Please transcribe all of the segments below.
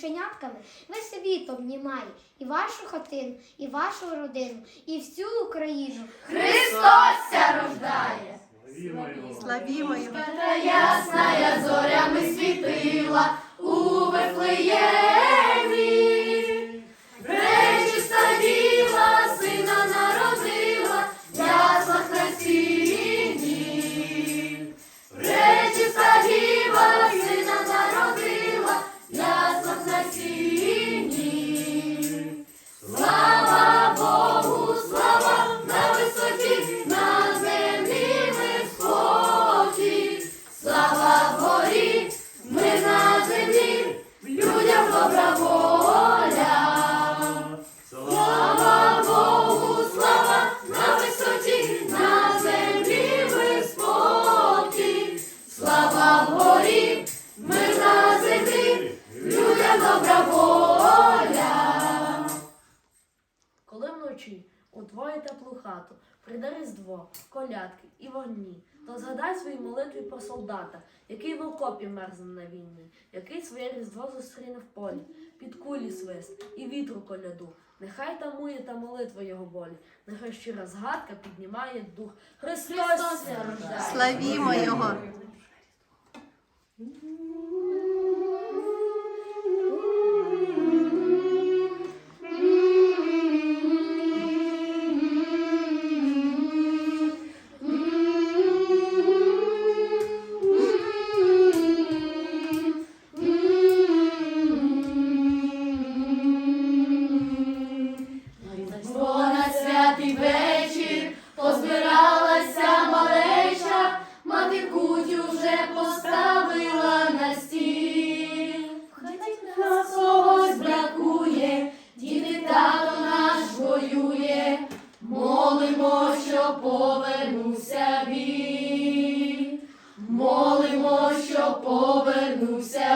рученятками весь світ обнімає і вашу хатину, і вашу родину, і всю Україну. Христос ся рождає. Славімо його. Ясна зорями світила у Вифлеємі. Прийде різдво, колядки і вогні, то згадай свої молитви про солдата, який в окопі мерзне на війні, який своє різдво зустріне в полі, під кулі свист і вітру коляду. Нехай тамує та молитва його болі, нехай щира згадка піднімає дух. Христос, рождає. Славімо його. Молимо, що повернувся він. Молимо, що повернувся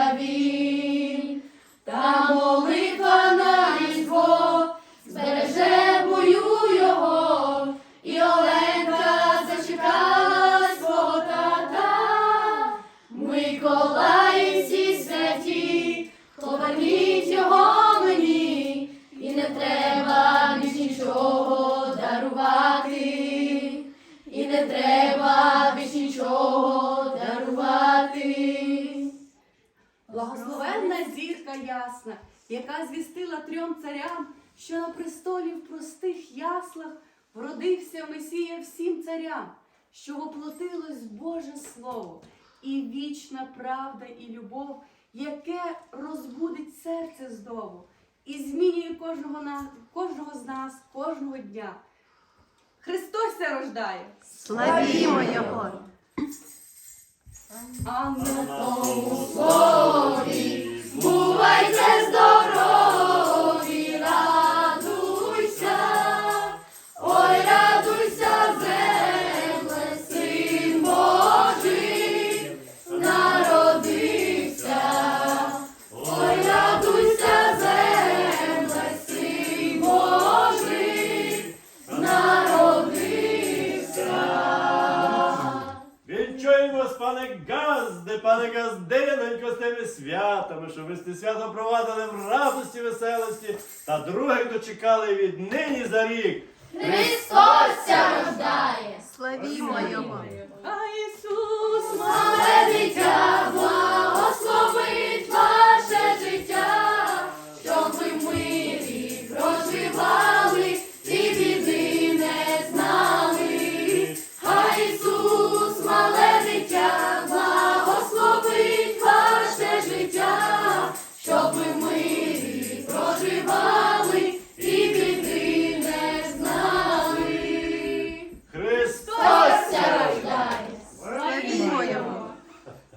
треба більш нічого дарувати. Благословенна зірка ясна, яка звістила трьом царям, що на престолі в простих яслах вродився Месія всім царям, що воплотилось Боже Слово і вічна правда і любов, яке розбудить серце здобу і змінює кожного, кожного з нас кожного дня. Христос ся рождає! Славімо його. А на тому пане Газде, пане Газдинонько, з тими святами, щоб ви сте свято провадили в радості, веселості, та других дочекали від нині за рік. Христос рождає. Славімо його. А Ісус Мале дитя,